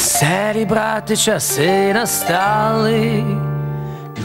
Веселі брати часи настали.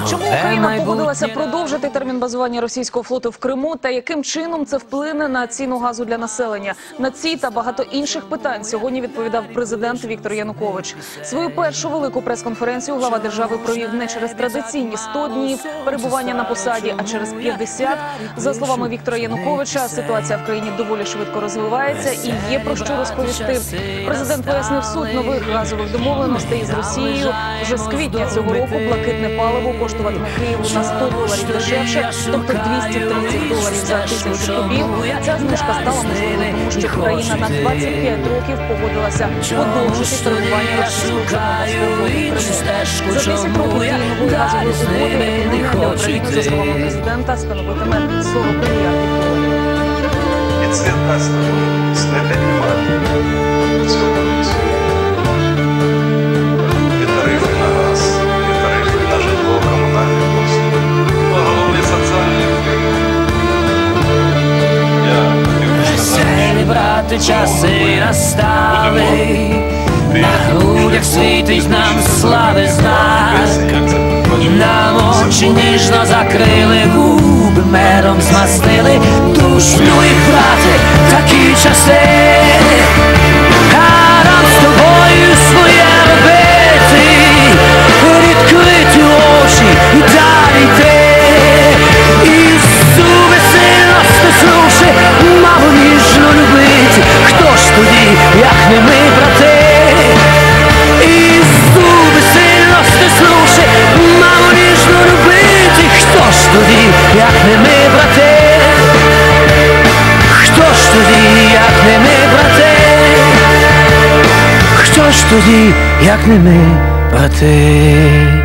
Чому Україна погодилася продовжити термін базування російського флоту в Криму та яким чином це вплине на ціну газу для населення? На ці та багато інших питань сьогодні відповідав президент Віктор Янукович. Свою першу велику прес-конференцію глава держави провів не через традиційні 100 днів перебування на посаді, а через 50. За словами Віктора Януковича, ситуація в країні доволі швидко розвивається і є про що розповісти. Президент пояснив суть нових газових домовленостей з Росією. Вже з квітня цього року блакитне паливо коштуватиме Києву на 100 доларів дешевше, тобто 230 доларів за тисячу кубів. Ця знижка стала можливою, тому що Україна на 25 років погодилася подовжити перебування російського Криму. За 10 років дії нової газової угоди економія для України, за словами президента, становитиме 40 мільярдів доларів. Цвет красного. Если опять понимаю, все Веселі часи настали. На грудях світить нам слави знак. Нам очі ніжно закрили, губи медом змастили, душлю і брати такі часи. Тоді, як не ми, брати?